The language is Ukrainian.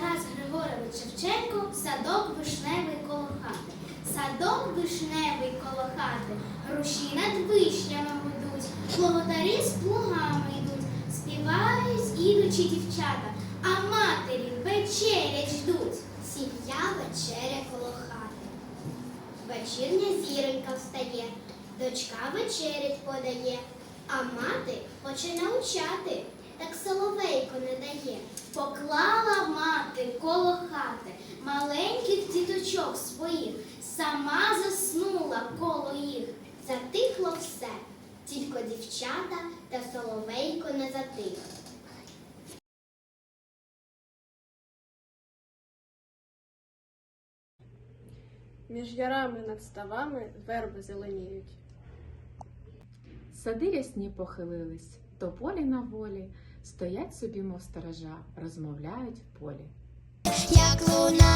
Тарас Григорович Шевченко, садок вишневий коло хати. Садок вишневий коло хати, груші над вишнями гудуть, плуготарі з плугами йдуть, співають ідучі дівчата, а матері вечерять ждуть. Сім'я вечеря коло хати. Вечірня зіронька встає, дочка вечерять подає, а мати хоче навчати, так соловейко не дає. Поклала коло хати маленьких діточок своїх, сама заснула коло їх. Затихло все, тільки дівчата та соловейко не затих. Між ярами над ставами верби зеленіють. Сади рясні похилились, то полі на волі, стоять собі, мов сторожа, розмовляють в полі. Як кобзаря,